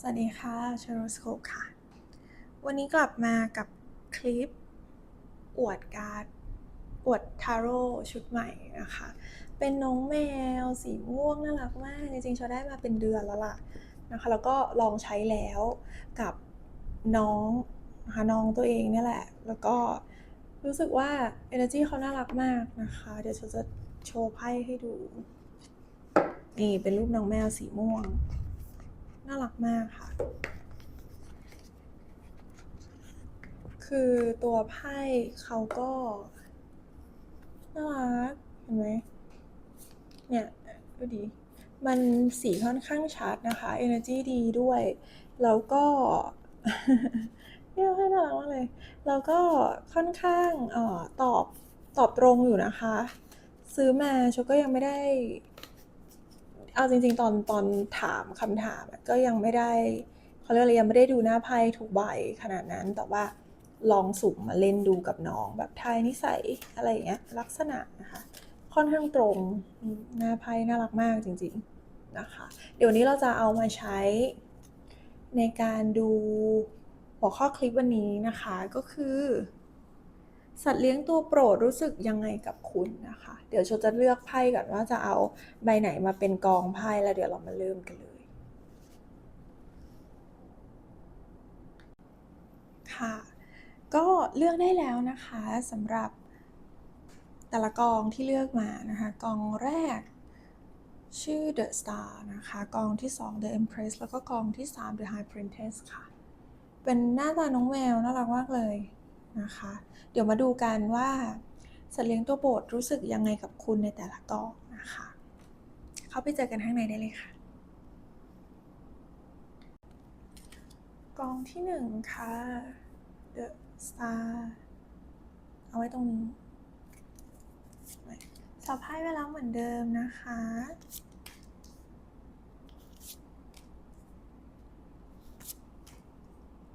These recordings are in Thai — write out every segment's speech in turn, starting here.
สวัสดีค่ะเชโรสโคปค่ะ วันนี้กลับมากับคลิป อวดการ์ด อวดทาโร่ชุดใหม่นะคะ เป็นน้องแมวสีม่วงน่ารักมาก จริงๆชอได้มาเป็นเดือนแล้วล่ะนะคะ แล้วก็ลองใช้แล้วกับน้องนะคะน้องตัวเองนี่แหละ แล้วก็รู้สึกว่า Energy เขาน่ารักมากนะคะ เดี๋ยวฉันจะโชว์ไพ่ให้ดู นี่เป็นรูปน้องแมวสีม่วง น่ารักมากค่ะ คือตัวไพ่เขาก็ น่ารัก เห็นไหม เนี่ยดูดี มันสีค่อนข้างชัดนะคะ energy ดีด้วย แล้วก็เนี่ยให้น่ารักมากเลย แล้วก็ค่อนข้างออตอบตอบตรงอยู่นะคะ ซื้อมาชก็ยังไม่ได้ เอาจริง ๆ ตอนตอนถามคำถามก็ยังไม่ได้เขาเรียกอะไรยังไม่ได้ดูหน้าไพ่ทุกใบขนาดนั้นแต่ว่าลองสุ่มมาเล่นดูกับน้องแบบทายนิสัยอะไรอย่างเงี้ยลักษณะนะคะค่อนข้างตรงหน้าไพ่น่ารักมากจริงๆนะคะเดี๋ยวนี้เราจะเอามาใช้ในการดูหัวข้อคลิปวันนี้นะคะก็คือ สัตว์เลี้ยงตัวโปรดรู้สึกยังไงกับคุณนะคะ เดี๋ยวโชจะเลือกไพ่ก่อนว่าจะเอาใบไหนมาเป็นกองไพ่แล้วเดี๋ยวเรามาเริ่มกันเลย ค่ะ ก็เลือกได้แล้วนะคะสำหรับแต่ละกองที่เลือกมานะคะกองแรกชื่อ The Star นะคะ กองที่ 2 The Empress แล้วก็กองที่ 3 The High Princess ค่ะ เป็นหน้าตาน้องแมวน่ารักมากเลย นะคะ เดี๋ยวมาดูกันว่าสัตว์เลี้ยงตัวโปรดรู้สึกยังไงกับคุณในแต่ละกองนะคะ เข้าไปเจอกันข้างในได้เลยค่ะ กองที่หนึ่งค่ะ The Star เอาไว้ตรงนี้สับไพ่ไว้แล้วเหมือนเดิมนะคะ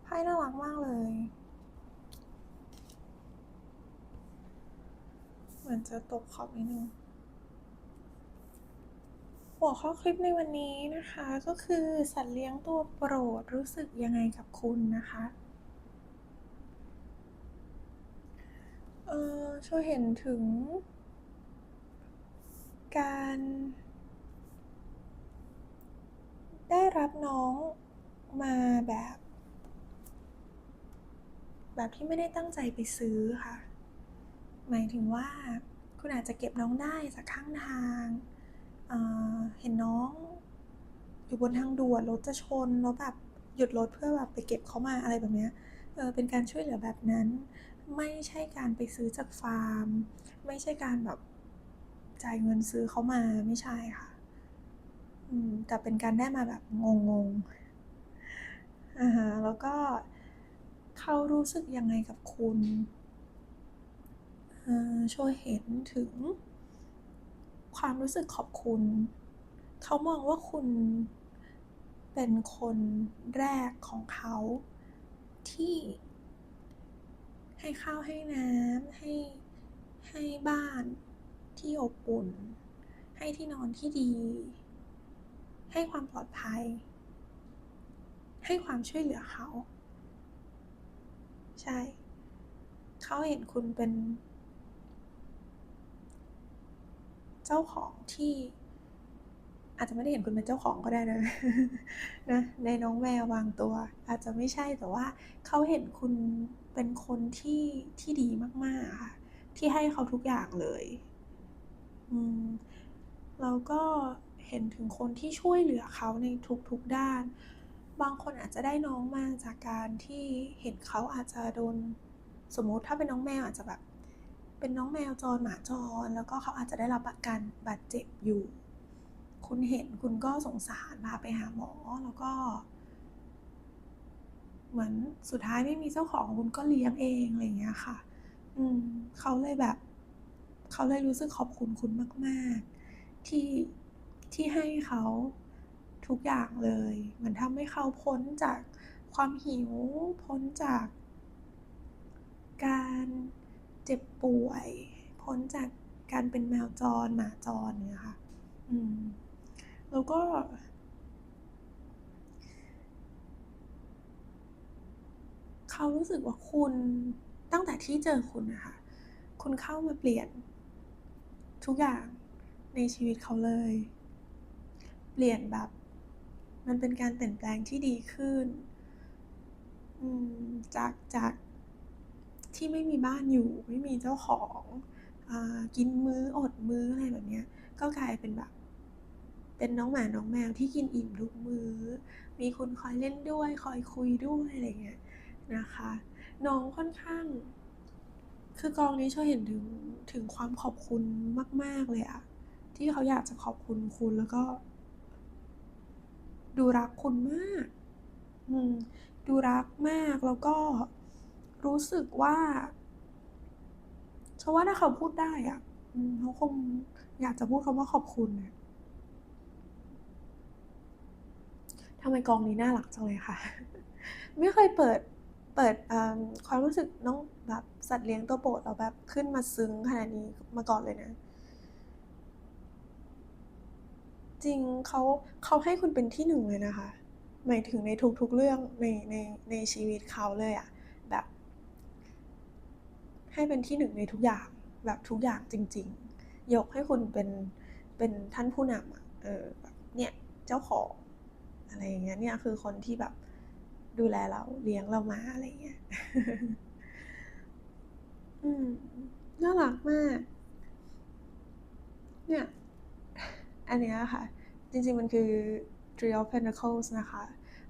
ไพ่น่ารักมากเลย เหมือนจะตกขอบนิดนึงหัวข้อคลิปในวันนี้นะคะก็คือสัตว์เลี้ยงตัวโปรดรู้สึกยังไงกับคุณนะคะเออช่วยเห็นถึง การ ได้รับน้องมาแบบ แบบที่ไม่ได้ตั้งใจไปซื้อค่ะ หมายถึงว่าคุณอาจจะเก็บน้องได้จากข้างทางเเห็นน้อง อยู่บนทางด่วนรถจะชนแล้วแบบหยุดรถเพื่อแบบไปเก็บเขามาอะไรแบบเนี้ยเออเป็นการช่วยเหลือแบบนั้น ไม่ใช่การไปซื้อจากฟาร์ม ไม่ใช่การแบบจ่ายเงินซื้อเขามาไม่ใช่ค่ะแต่เป็นการได้มาแบบงงๆอ่าแล้วก็เขารู้สึกยังไงกับคุณ ช่วยเห็นถึงความรู้สึกขอบคุณ เขามองว่าคุณเป็นคนแรกของเขาที่ให้ข้าวให้น้ำให้ให้บ้านที่อบอุ่น ให้ที่นอนที่ดี ให้ความปลอดภัย ให้ความช่วยเหลือเขา ใช่ เขาเห็นคุณเป็น เจ้าของที่อาจจะไม่ได้เห็นคุณเป็นเจ้าของก็ได้นะนะในน้องแมวบางตัว อาจจะไม่ใช่แต่ว่าเขาเห็นคุณเป็นคนที่ที่ดีมากๆค่ะที่ให้เขาทุกอย่างเลย อืมแล้วก็เห็นถึงคนที่ช่วยเหลือเขาในทุกๆด้าน บางคนอาจจะได้น้องมาจากการที่เห็นเขาอาจจะโดนสมมติถ้าเป็นน้องแมวอาจจะแบบ เป็นน้องแมวจรหมาจร แล้วก็เขาอาจจะได้รับการบาดเจ็บอยู่ คุณเห็นคุณก็สงสารพาไปหาหมอแล้วก็ เหมือนสุดท้ายไม่มีเจ้าของคุณก็เลี้ยงเองอะไรอย่างเงี้ยค่ะ อืมเขาเลยแบบ เขาเลยรู้สึกขอบคุณคุณมาก ๆ ที่ที่ให้เขาทุกอย่างเลยเหมือนทำให้เขาพ้นจากความหิวพ้นจากการ เจ็บป่วย พ้นจากการเป็นแมวจรหมาจรเนี่ยค่ะ อืม แล้วก็ เขารู้สึกว่าคุณตั้งแต่ที่เจอคุณนะคะ คุณเข้ามาเปลี่ยน ทุกอย่างในชีวิตเขาเลย เปลี่ยนแบบ มันเป็นการเปลี่ยนแปลงที่ดีขึ้น จากจาก ที่ไม่มีบ้านอยู่ไม่มีเจ้าของอกินมื้ออดมื้ออะไรแบบเนี้ยก็กลายเป็นแบบ เป็นน้องหมาน้องแมวที่กินอิ่มทุกมื้อ มีคุณคอยเล่นด้วย คอยคุยด้วยอะไรอย่างเงี้ยนะคะ น้องค่อนข้าง คือกองนี้โชเห็นถึงถึงความขอบคุณมาก ๆเลยอะที่เขาอยากจะขอบคุณคุณแล้วก็ ดูรักคุณมาก อืมดูรักมากแล้วก็ รู้สึกว่าโชว่าถ้าเขาพูดได้อะอืมเขาคงอยากจะพูดคำว่าขอบคุณนะทำไมกองนี้น่ารักจังเลยค่ะ ไม่เคยเปิดเปิดอ่าความรู้สึกน้องแบบสัตว์เลี้ยงตัวโปรดแล้วแบบขึ้นมาซึ้งขนาดนี้มาก่อนเลยนะ จริงเขาเขาให้คุณเป็นที่1เลยนะคะ หมายถึงในทุกๆเรื่องในในในชีวิตเขาเลยอะ ให้เป็นที่1ในทุกอย่างแบบทุกอย่างจริง ๆ ยกให้คุณเป็นเป็นท่านผู้นำอะเออแบบเนี่ยเจ้าของอะไรอย่างเงี้ยเนี่ยคือคนที่แบบดูแลเราเลี้ยงเรามาอะไรอย่างเงี้ย อืมน่ารักมาก เนี่ย อันเนี้ยค่ะ จริงๆมันคือ Three of Pentacles นะคะ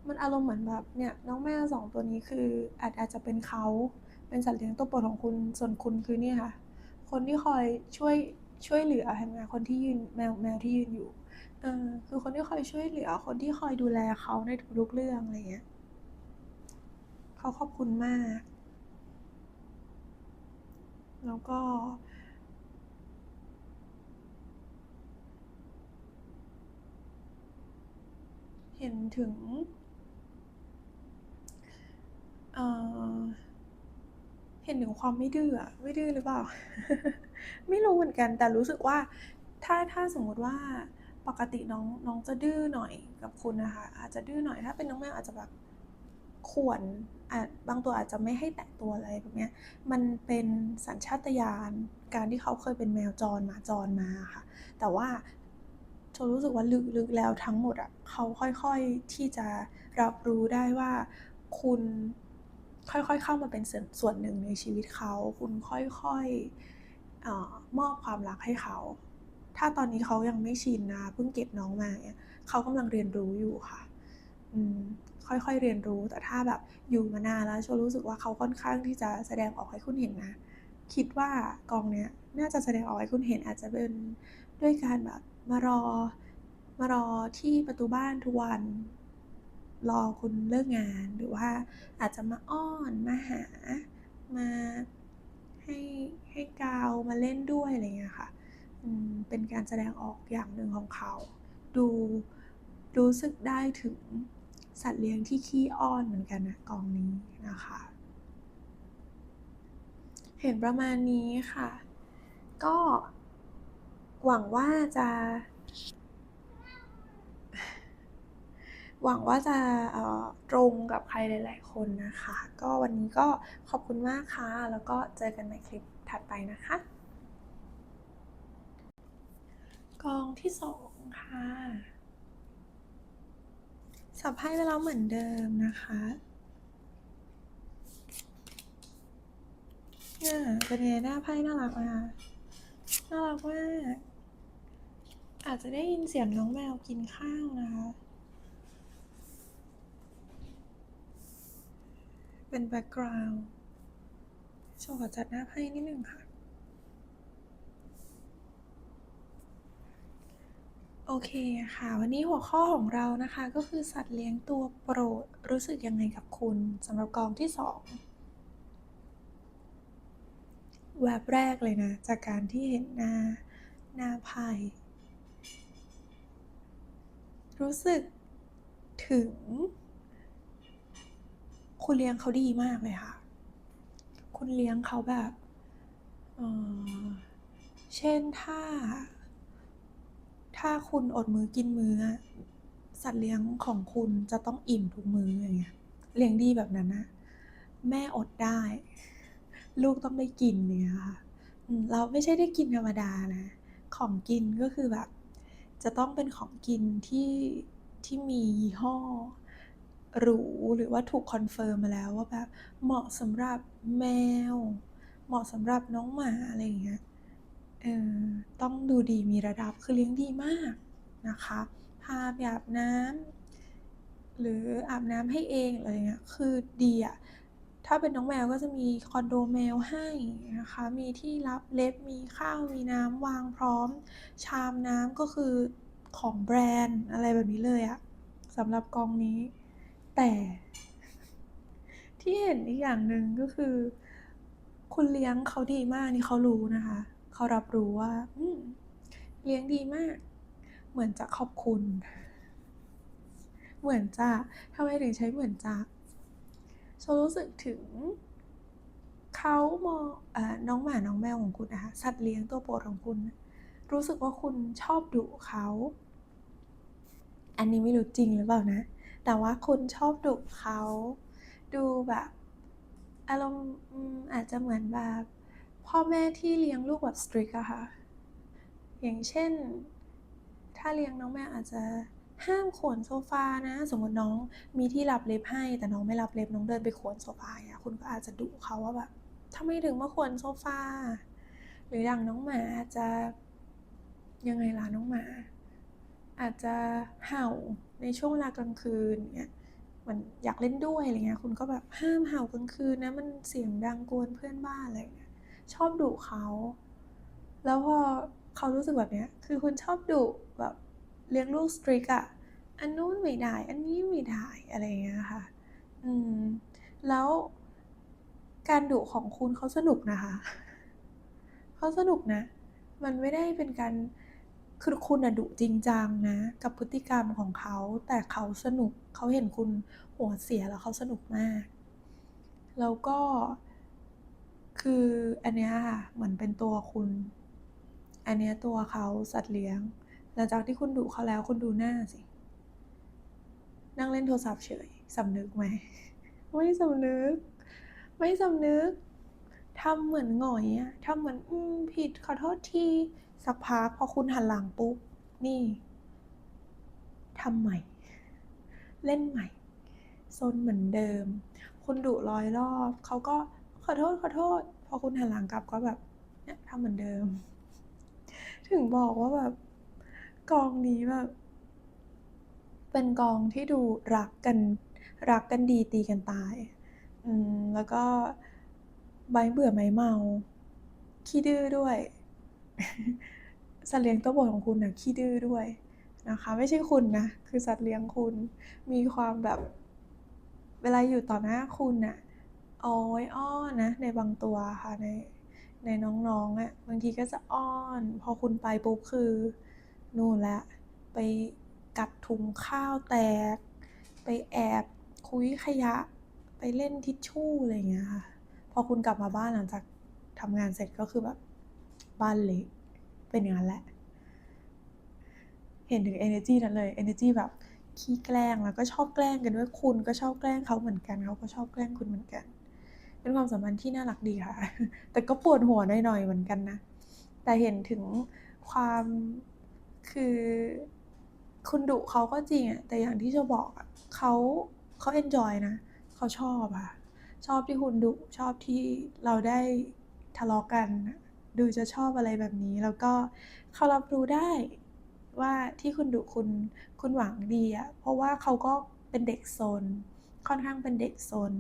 มันอารมณ์เหมือนแบบเนี่ย น้องแมว2ตัวนี้คืออาจอาจจะเป็นเขา เป็นสัตว์เลี้ยงตัวโปรดของคุณ ส่วนคุณคือเนี่ยค่ะ คนที่คอยช่วยช่วยเหลือเห็นไหมคนที่ยืนแมวแมวที่ยืนอยู่เออคือคนที่คอยช่วยเหลือ คนที่คอยดูแลเขาในทุกๆเรื่องอะไรเงี้ยเขาขอบคุณมาก แล้วก็เห็นถึง เอ่อ เห็นถึงความไม่ดื้อไม่ดื้อหรือเปล่า ไม่รู้เหมือนกัน แต่รู้สึกว่า ถ้าถ้าสมมุติว่าปกติน้องน้องจะดื้อหน่อยกับคุณนะคะ อาจจะดื้อหน่อยถ้าเป็นน้องแมวอาจจะแบบข่วนอาจบางตัวอาจจะไม่ให้แตะตัวอะไรแบบนี้มันเป็นสัญชาตญาณการที่เขาเคยเป็นแมวจรหมาจรมาค่ะ แต่ว่าโชรู้สึกว่าลึกๆแล้วทั้งหมดอะเขาค่อยๆที่จะรับรู้ได้ว่าคุณ ค่อยๆ เข้ามาเป็นส่วนส่วนหนึ่งในชีวิตเขา คุณค่อยๆอมอบความรักให้เขา ถ้าตอนนี้เขายังไม่ชินนะเพิ่งเก็บน้องมาเงี้ยเขากำลังเรียนรู้อยู่ค่ะอืมค่อยๆเรียนรู้แต่ถ้าแบบอยู่มานานแล้วโชรู้สึกว่าเขาค่อนข้างที่จะแสดงออกให้คุณเห็นนะ คิดว่ากองเนี้ยน่าจะแสดงออกให้คุณเห็นอาจจะเป็นด้วยการแบบมารอมารอที่ประตูบ้านทุกวัน รอคุณเลิกงานหรือว่าอาจจะมาอ้อนมาหามาให้ให้กาวมาเล่นด้วยอะไรเงี้ยค่ะเป็นการแสดงออกอย่างหนึ่งของเขา ดูรู้สึกได้ถึงสัตว์เลี้ยงที่ขี้อ้อนเหมือนกันนะกองนี้นะคะ เห็นประมาณนี้ค่ะ ก็หวังว่าจะ หวังว่าจะตรงกับใครหลาย ๆ คนนะคะ ก็วันนี้ก็ขอบคุณมากค่ะ แล้วก็เจอกันในคลิปถัดไปนะคะ กองที่2ค่ะสับไพ่ไปแล้วเหมือนเดิมนะคะเนี่ยเป็นไงหน้าไพ่น่ารักมคะน่ารักมากอาจจะได้ยินเสียงน้องแมวกินข้าวนะคะ เป็นแบ็กกราวด์โชขอจัดหน้าไพ่นิดหนึ่งค่ะ โอเคค่ะ วันนี้หัวข้อของเรานะคะก็คือสัตว์เลี้ยงตัวโปรดรู้สึกยังไงกับคุณสำหรับกองที่2แวบแรกเลยนะ จากการที่เห็นหน้าหน้าไพ่รู้สึกถึง คุณเลี้ยงเขาดีมากเลยค่ะคุณเลี้ยงเขาแบบเเช่นถ้า ถ้าคุณอดมือกินมือสัตว์เลี้ยงของคุณจะต้องอิ่มทุกมืออย่างเงี้ยเลี้ยงดีแบบนั้นนะแม่อดได้ ลูกต้องได้กินเนี่ยค่ะเราไม่ใช่ได้กินธรรมดานะ ของกินก็คือแบบ จะต้องเป็นของกินที่ที่มียี่ห้อ รูหรือว่าถูกคอนเฟิร์มมาแล้วว่าแบบเหมาะสำหรับแมว เหมาะสำหรับน้องหมาอะไรอย่างเงี้ยเออต้องดูดีมีระดับคือเลี้ยงดีมากนะคะพาไปอาบน้ำหรืออาบน้ำให้เองอะไรเงี้ยคือดีอะถ้าเป็นน้องแมวก็จะมีคอนโดแมวให้นะคะ มีที่รับเล็บ มีข้าว มีน้ำวางพร้อม ชามน้ำก็คือของแบรนด์อะไรแบบนี้เลยอะสำหรับกองนี้ แต่ ที่เห็นอีกอย่างหนึ่งก็คือ คุณเลี้ยงเขาดีมากนี่เขารู้นะคะ เขารับรู้ว่าเลี้ยงดีมาก เหมือนจะขอบคุณ เหมือนจะทำไมถึงใช้เหมือนจะฉันรู้สึกถึงเขามองอน้องหมาน้องแมวของคุณนะคะสัตว์เลี้ยงตัวโปรดของคุณ รู้สึกว่าคุณชอบดุเขา อันนี้ไม่รู้จริงหรือเปล่านะ แต่ว่าคุณชอบดุเขา ดูแบบอารมณ์อาจจะเหมือนแบบพ่อแม่ที่เลี้ยงลูกแบบสตริกอะค่ะ อย่างเช่น ถ้าเลี้ยงน้องแมวอาจจะห้ามขวนโซฟานะ สมมติน้องมีที่รับเล็บให้ แต่น้องไม่รับเล็บน้องเดินไปขวนโซฟาอะคุณก็อาจจะดุเขาว่าแบบทำไมถึงมาขวนโซฟา หรืออย่างน้องหมาอาจจะยังไงล่ะน้องหมา อาจจะเห่าในช่วงเวลากลางคืนเนี่ยมันอยากเล่นด้วยอะไรเงี้ยคุณก็แบบห้ามเห่ากลางคืนนะมันเสียงดังกวนเพื่อนบ้านอะไรเงี้ยชอบดุเขา แล้วพอเขารู้สึกแบบเนี้ยคือคุณชอบดุแบบเลี้ยงลูกสตริกอะอันนู้นไม่ได้ อันนี้ไม่ได้อะไรเงี้ยค่ะ อืม แล้วการดุของคุณเขาสนุกนะคะ เขาสนุกนะ มันไม่ได้เป็นการ คือคุณอะดุจริงจังนะ กับพฤติกรรมของเขา แต่เขาสนุกเขาเห็นคุณหัวเสียแล้วเขาสนุกมาก แล้วก็คืออันเนี้ยค่ะเหมือนเป็นตัวคุณ อันเนี้ยตัวเขาสัตว์เลี้ยง หลังจากที่คุณดุเขาแล้วคุณดูหน้าสิ นั่งเล่นโทรศัพท์เฉยสำนึกไหมไม่สำนึก ไม่สำนึกทำเหมือนหงอยอะทำเหมือนอืมผิดขอโทษที สักพักพอคุณหันหลังปุ๊บ นี่ทำใหม่ เล่นใหม่ซนเหมือนเดิม คุณดุร้อยรอบเขาก็ขอโทษขอโทษ พอคุณหันหลังกลับก็แบบเนี่ยทำเหมือนเดิม ถึงบอกว่าแบบ กองนี้แบบเป็นกองที่ดูรักกัน รักกันดีตีกันตาย อืมแล้วก็ใบเบื่อไม้เมา ขี้ดื้อด้วย สัตว์เลี้ยงตัวโปรดของคุณน่ะขี้ดื้อด้วยนะคะ ไม่ใช่คุณนะ คือสัตว์เลี้ยงคุณมีความแบบ เวลาอยู่ต่อหน้าคุณน่ะอ้อยอ้อนนะ ในบางตัวค่ะในในน้องๆอะ่ะบางทีก็จะอ้อน พอคุณไปปุ๊บคือ นู่นแหละไปกัดถุงข้าวแตก ไปแอบคุยขยะ ไปเล่นทิชชู่อะไรอย่างเงี้ยค่ะ พอคุณกลับมาบ้านหลังจากทำงานเสร็จก็คือแบบ บ้านเละเป็นอย่างนั้นแหละ เห็นถึง energy นั้นเลย energy แบบขี้แกล้งแล้วก็ชอบแกล้งกันด้วยคุณก็ชอบแกล้งเขาเหมือนกันเขาก็ชอบแกล้งคุณเหมือนกัน เป็นความสัมพันธ์ที่น่ารักดีค่ะ แต่ก็ปวดหัวหน่อยๆเหมือนกันนะ แต่เห็นถึงความคือคุณดุเขาก็จริงอะแต่อย่างที่จะบอกอะเขาเขา enjoy นะเขาชอบอะชอบที่คุณดุชอบที่เราได้ทะเลาะกัน ดูจะชอบอะไรแบบนี้ แล้วก็เขารับรู้ได้ว่าที่คุณดุคุณคุณหวังดีอะเพราะว่าเขาก็เป็นเด็กโซน ค่อนข้างเป็นเด็กโซน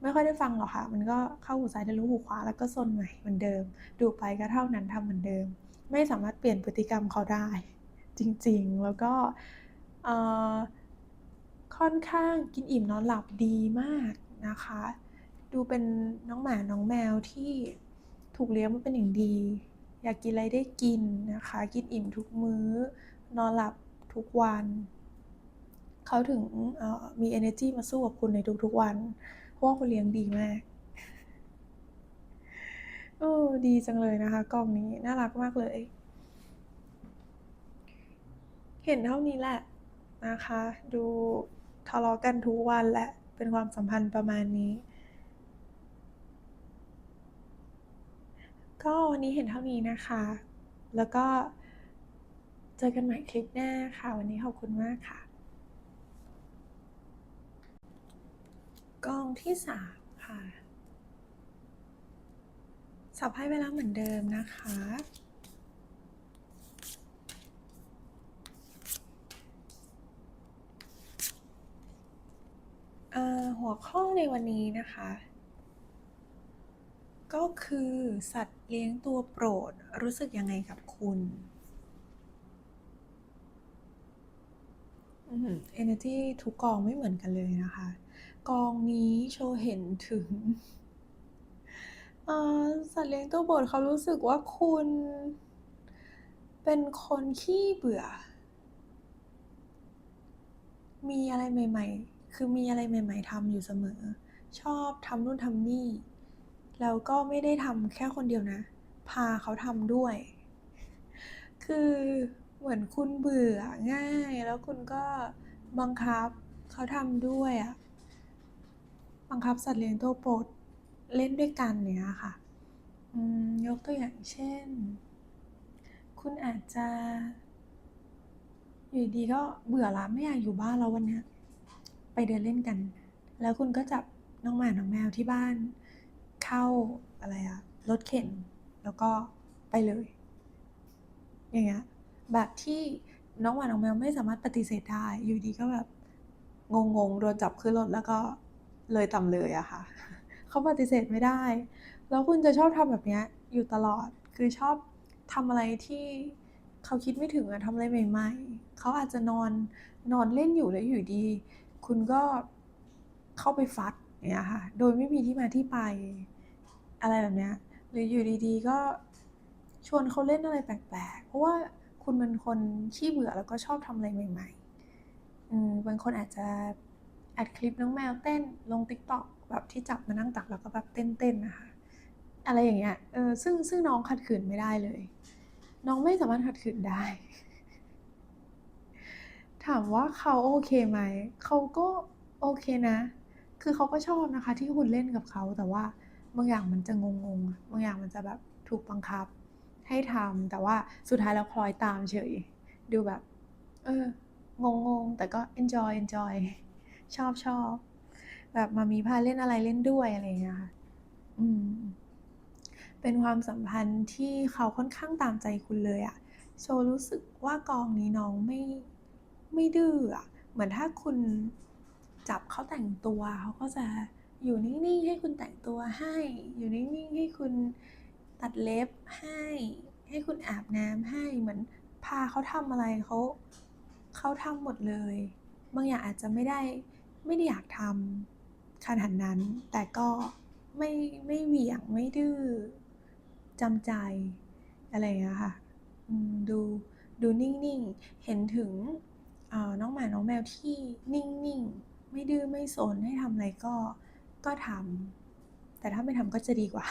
ไม่ค่อยได้ฟังหรอกค่ะ มันก็เข้าหูซ้ายทะลุหูขวาแล้วก็โซนใหม่เหมือนเดิม ดูไปก็เท่านั้นทำเหมือนเดิม ไม่สามารถเปลี่ยนพฤติกรรมเขาได้ จริงๆ แล้วก็ค่อนข้างกินอิ่มนอนหลับดีมากนะคะ ดูเป็นน้องหมาน้องแมวที่ ถูกเลี้ยงมาเป็นอย่างดี อยากกินอะไรได้กินนะคะ กินอิ่มทุกมื้อ นอนหลับทุกวัน เขาถึงมี energy มาสู้กับคุณในทุกๆวัน เพราะว่าคุณเลี้ยงดีมากโอ้ดีจังเลยนะคะกล้องนี้น่ารักมากเลย เห็นเท่านี้แหละนะคะ ดูทะเลาะกันทุกวันแหละเป็นความสัมพันธ์ประมาณนี้ ก็วันนี้เห็นเท่านี้นะคะ แล้วก็เจอกันใหม่คลิปหน้าค่ะ วันนี้ขอบคุณมากค่ะ กองที่สามค่ะสับให้ไปแล้วเหมือนเดิมนะคะ หัวข้อในวันนี้นะคะ ก็คือสัตว์เลี้ยงตัวโปรดรู้สึกยังไงกับคุณอืม energy ทุกกองไม่เหมือนกันเลยนะคะ กองนี้โชว์เห็นถึงเอ่อสัตว์เลี้ยงตัวโปรดเขารู้สึกว่าคุณ เป็นคนขี้เบื่อ มีอะไรใหม่ ๆ คือมีอะไรใหม่ ๆทำอยู่เสมอ ชอบทำนู่นทำนี่ แล้วก็ไม่ได้ทำแค่คนเดียวนะ พาเขาทำด้วย คือเหมือนคุณเบื่อง่าย แล้วคุณก็บังคับเขาทำด้วยอะบังคับสัตว์เลี้ยงตัวโปรดเล่นด้วยกันเนี้ยค่ะยกตัวอย่างเช่น คุณอาจจะอยู่ดีก็เบื่อละไม่อยากอยู่บ้านแล้ววันนี้ไปเดินเล่นกัน แล้วคุณก็จับน้องหมาน้องแมวที่บ้าน เข้าอะไรอะรถเข็น แล้วก็ไปเลย อย่างเงี้ยแบบที่น้องหมานน้องแมวไม่สามารถปฏิเสธได้ อยู่ดีก็แบบงงๆโดนจับขึ้นรถแล้วก็เลยตำเลยอะค่ะเขาปฏิเสธไม่ได้ แล้วคุณจะชอบทำแบบเนี้ยอยู่ตลอดคือชอบทำอะไรที่เขาคิดไม่ถึงอะทำอะไรใหม่ ๆ เขาอาจจะนอนนอนเล่นอยู่แล้วอยู่ดี คุณก็เข้าไปฟัดอย่างเงี้ยค่ะ โดยไม่มีที่มาที่ไป อะไรแบบเนี้ยหรืออยู่ดีๆ ก็ชวนเขาเล่นอะไรแปลกๆ เพราะว่าคุณเป็นคนขี้เบื่อแล้วก็ชอบทำอะไรใหม่ๆอืมบางคนอาจจะอัดคลิปน้องแมวเต้นลง TikTok แบบที่จับมานั่งตักแล้วก็แบบเต้นๆนะคะอะไรอย่างเงี้ยเออซึ่งซึ่งน้องขัดขืนไม่ได้เลย น้องไม่สามารถขัดขืนได้ ถามว่าเขาโอเคไหมเขาก็โอเคนะ คือเขาก็ชอบนะคะ ที่คุณเล่นกับเขาแต่ว่า บางอย่างมันจะงงๆบางอย่างมันจะแบบถูกบังคับ ให้ทำแต่ว่าสุดท้ายแล้วคล้อยตามเฉย ดูแบบ เอองงๆแต่ก็ enjoy enjoy ชอบชอบแบบมามีพาเล่นอะไรเล่นด้วยอะไรอย่างเงี้ยค่ะอืมเป็นความสัมพันธ์ที่เขาค่อนข้างตามใจคุณเลยอะโชรู้สึกว่ากองนี้น้องไม่ไม่ดื้ออะเหมือนถ้าคุณจับเขาแต่งตัวเขาก็จะ อยู่นิ่งๆให้คุณแต่งตัวให้ อยู่นิ่งๆให้คุณตัดเล็บให้ ให้คุณอาบน้ำให้เหมือนพาเขาทำอะไรเขาเขาทำหมดเลย บางอย่างอาจจะไม่ได้ไม่ได้อยากทำขนาดนั้น แต่ก็ไม่ไม่เหวี่ยงไม่ดื้อจำใจอะไรอย่างเงี้ค่ะดูดูนิ่งๆ เห็นถึงน้องหมาน้องแมวที่นิ่งๆ ไม่ดื้อไม่ซนให้ทำอะไรก็ ก็ทำแต่ถ้าไม่ทำก็จะดีกว่า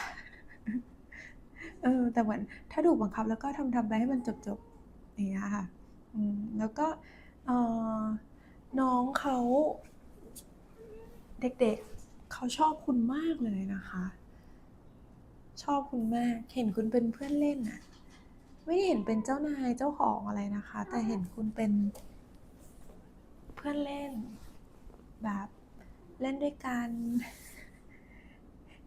เออ แต่เหมือนถ้าถูกบังคับแล้วก็ทำๆไปให้มันจบๆอย่างเงี้ยค่ะแล้วก็น้องเขาเด็กๆเขาชอบคุณมากเลยนะคะ ชอบคุณมากเห็นคุณเป็นเพื่อนเล่นน่ะไม่ได้เห็นเป็นเจ้านายเจ้าของอะไรนะคะ แต่เห็นคุณเป็นเพื่อนเล่นแบบ เล่นด้วยกัน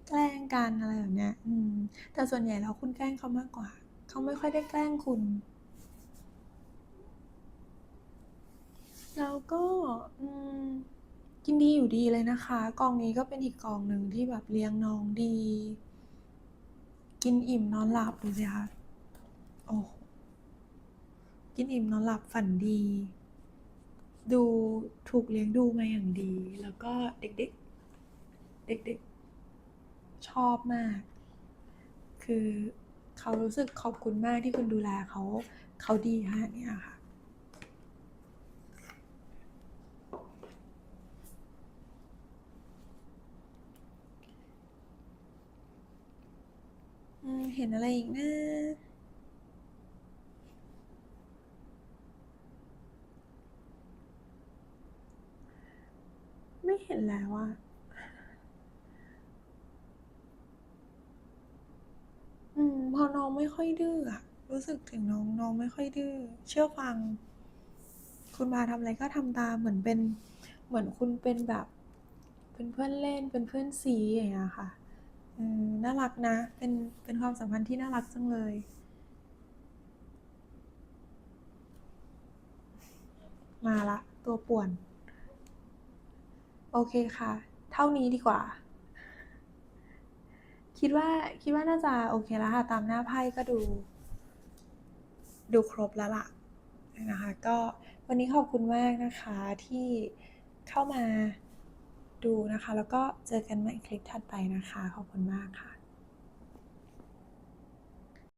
แกล้งกันอะไรแบบเนี้ย อืม แต่ส่วนใหญ่แล้วคุณแกล้งเขามากกว่า เขาไม่ค่อยได้แกล้งคุณ แล้วก็อืมกินดีอยู่ดีเลยนะคะ กองนี้ก็เป็นอีกกองหนึ่งที่แบบเลี้ยงน้องดี กินอิ่มนอนหลับดูสิคะโอ้กินอิ่มนอนหลับฝันดี ดูถูกเลี้ยงดูมาอย่างดี แล้วก็เด็กๆ เด็กๆ ชอบมาก คือเขารู้สึกขอบคุณมากที่คุณดูแลเขา เขาดีขนาดเนี้ยค่ะ เห็นอะไรอีกนะ?ไม่เห็น แล้วอะอืม พอน้องไม่ค่อยดื้ออะรู้สึกถึงน้องน้องไม่ค่อยดื้อ เชื่อฟัง คุณมาทำอะไรก็ทำตามเหมือนเป็น เหมือนคุณเป็นแบบ เป็นเพื่อนเล่น เป็นเพื่อนซีอย่างเงี้ยค่ะอืมน่ารักนะ เป็น เป็นความสัมพันธ์ที่น่ารักจังเลยมาละ ตัวป่วน โอเคค่ะ เท่านี้ดีกว่า คิดว่าคิดว่าน่าจะโอเคแล้วค่ะ ตามหน้าไพ่ก็ดู ดูครบแล้วล่ะนะคะ ก็วันนี้ขอบคุณมากนะคะที่เข้ามาดูนะคะ แล้วก็เจอกันใหม่คลิปถัดไปนะคะ ขอบคุณมากค่ะ